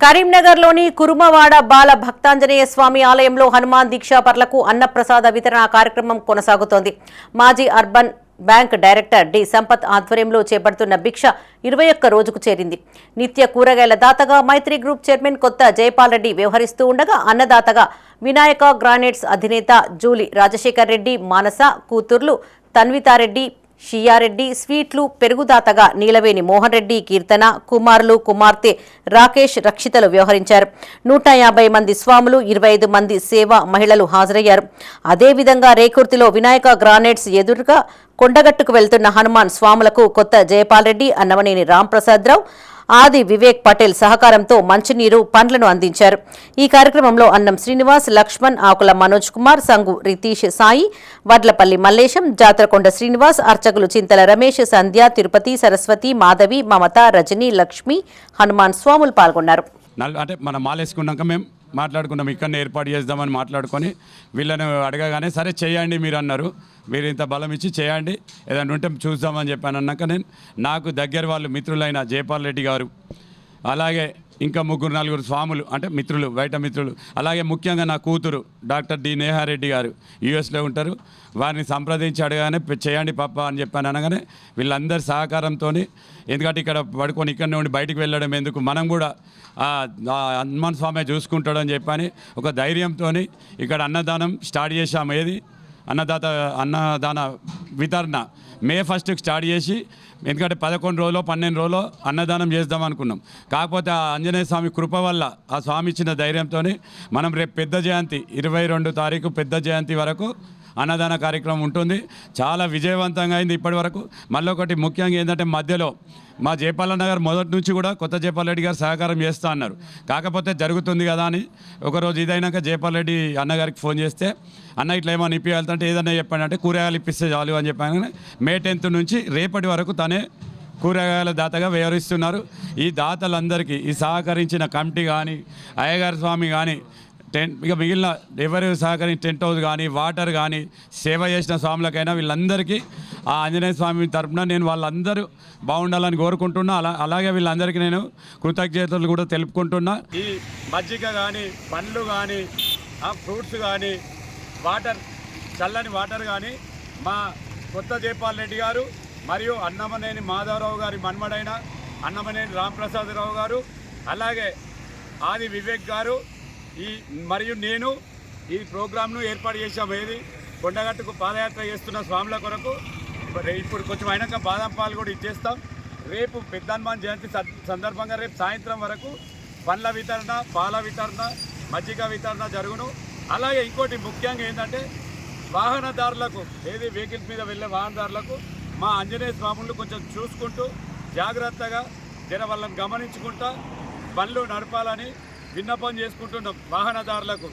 కరీంనగర్లోని కురుమవాడ బాల భక్తాంజనేయ స్వామి ఆలయంలో హనుమాన్ దీక్షాపర్లకు అన్నప్రసాద వితరణ కార్యక్రమం కొనసాగుతోంది. మాజీ urban bank director D. Sampath ఆధ్వర్యంలో చేపడుతున్న భిక్ష ఇరవై ఒక్క రోజుకు చేరింది. నిత్య కూరగాయల దాతగా మైత్రి గ్రూప్ చైర్మన్ కొత్త జయపాల్ రెడ్డి వ్యవహరిస్తూ ఉండగా అన్నదాతగా వినాయక గ్రానైట్స్ అధినేత జూలి రాజశేఖర్ రెడ్డి మానస కూతుర్లు తన్వితారెడ్డి షియారెడ్డి స్వీట్లు పెరుగుదాతగా నీలవేణి మోహన్ రెడ్డి కీర్తన కుమారులు కుమార్తె రాకేష్ రక్షితలు వ్యవహరించారు. నూట యాభై మంది స్వాములు ఇరవై ఐదు మంది సేవా మహిళలు హాజరయ్యారు. అదేవిధంగా రేకుర్తిలో వినాయక గ్రానైట్స్ ఎదురుగా కొండగట్టుకు వెళ్తున్న హనుమాన్ స్వాములకు కొత్త జయపాల్ రెడ్డి అన్నమనేని రాంప్రసాదరావు ఆది వివేక్ పటేల్ సహకారంతో మంచినీరు పండ్లను అందించారు. ఈ కార్యక్రమంలో అన్నం శ్రీనివాస్ లక్ష్మణ్ ఆకుల మనోజ్ కుమార్ సంగు రితీష్ సాయి వడ్లపల్లి మల్లేశం జాతరకొండ శ్రీనివాస్ అర్చకులు చింతల రమేష్ సంధ్య తిరుపతి సరస్వతి మాధవి మమత రజని లక్ష్మి హనుమాన్ స్వాములు పాల్గొన్నారు. అంటే మనం మాలేసుకున్నాక మేము మాట్లాడుకున్నాం ఇక్కడనే ఏర్పాటు చేద్దామని మాట్లాడుకొని వీళ్ళని అడగగానే సరే చేయండి మీరు అన్నారు మీరు ఇంత బలం ఇచ్చి చేయండి ఏదైనా ఉంటే చూద్దామని చెప్పాను అన్నాక నేను నాకు దగ్గర వాళ్ళు మిత్రులైన జయపాల్ రెడ్డి గారు అలాగే ఇంకా ముగ్గురు నలుగురు స్వాములు అంటే మిత్రులు బయట మిత్రులు. అలాగే ముఖ్యంగా నా కూతురు డాక్టర్ డి నేహారెడ్డి గారు యూఎస్లో ఉంటారు. వారిని సంప్రదించి అడగానే చేయండి పాప అని చెప్పాను అనగానే వీళ్ళందరి సహకారంతో ఎందుకంటే ఇక్కడ పడుకొని ఇక్కడ నుండి బయటకు వెళ్ళడం ఎందుకు? మనం కూడా హనుమాన్ స్వామి చూసుకుంటాడని చెప్పని ఒక ధైర్యంతో ఇక్కడ అన్నదానం స్టార్ట్ చేశాము. ఏది? అన్నదాత అన్నదాన వితరణ. మే ఫస్ట్కి స్టార్ట్ చేసి ఎందుకంటే పదకొండు రోజులు పన్నెండు రోజులు అన్నదానం చేద్దాం అనుకున్నాం. కాకపోతే ఆ ఆంజనేయ స్వామి కృప వల్ల ఆ స్వామి ఇచ్చిన ధైర్యంతో మనం రేపు పెద్ద జయంతి ఇరవై రెండు తారీఖు పెద్ద జయంతి వరకు అన్నదాన కార్యక్రమం ఉంటుంది. చాలా విజయవంతంగా అయింది ఇప్పటి వరకు. మళ్ళీ ఒకటి ముఖ్యంగా ఏంటంటే మధ్యలో మా జయపాల నగర్ మొదటి నుంచి కూడా కొత్త జయపాల్ రెడ్డి గారు సహకారం చేస్తా అన్నారు. కాకపోతే జరుగుతుంది కదా అని ఒకరోజు ఇదైనాక జయపాల్ రెడ్డి అన్నగారికి ఫోన్ చేస్తే అన్న ఇట్లా ఏమో ఇప్పియాలంటే ఏదన్నా చెప్పండి అంటే కూరగాయలు ఇప్పిస్తే చాలు అని చెప్పాను మే టెన్త్ నుంచి రేపటి వరకు తనే కూరగాయల దాతగా వ్యవహరిస్తున్నారు. ఈ దాతలందరికీ ఈ సహకరించిన కమిటీ కానీ అయ్యగారి స్వామి కానీ టెంట్ ఇక మిగిలిన ఎవరు సహకరి టెంట్ హౌస్ కానీ వాటర్ కానీ సేవ చేసిన స్వాములకైనా వీళ్ళందరికీ ఆ ఆంజనేయ స్వామి తరఫున నేను వాళ్ళందరూ బాగుండాలని కోరుకుంటున్నా. అలా అలాగే వీళ్ళందరికీ నేను కృతజ్ఞతలు కూడా తెలుపుకుంటున్నా. ఈ మజ్జిగ కానీ పండ్లు కానీ ఫ్రూట్స్ కానీ వాటర్ చల్లని వాటర్ కానీ మా కొత్త జైపాల్ రెడ్డి గారు మరియు అన్నమనేని మాధవరావు గారి మన్మడైన అన్నమనేని రాంప్రసాదరావు గారు అలాగే ఆది వివేక్ గారు ఈ మరియు నేను ఈ ప్రోగ్రామ్ను ఏర్పాటు చేశాము ఏది కొండగట్టుకు పాదయాత్ర చేస్తున్న స్వాముల కొరకు ఇప్పుడు కొంచెం అయినాక బాదం పాలు కూడా ఇచ్చేస్తాం. రేపు పెద్ద హనుమాన్ జయంతి సందర్భంగా రేపు సాయంత్రం వరకు పండ్ల వితరణ పాల వితరణ మజ్జిగ వితరణ జరుగును. అలాగే ఇంకోటి ముఖ్యంగా ఏంటంటే వాహనదారులకు ఏది వెహికల్స్ మీద వెళ్ళే వాహనదారులకు మా ఆంజనేయ స్వాములు కొంచెం చూసుకుంటూ జాగ్రత్తగా జర వాళ్ళని గమనించుకుంటా బండ్లు నడపాలని విన్నపం చేసుకుంటున్నాం వాహనదారులకు.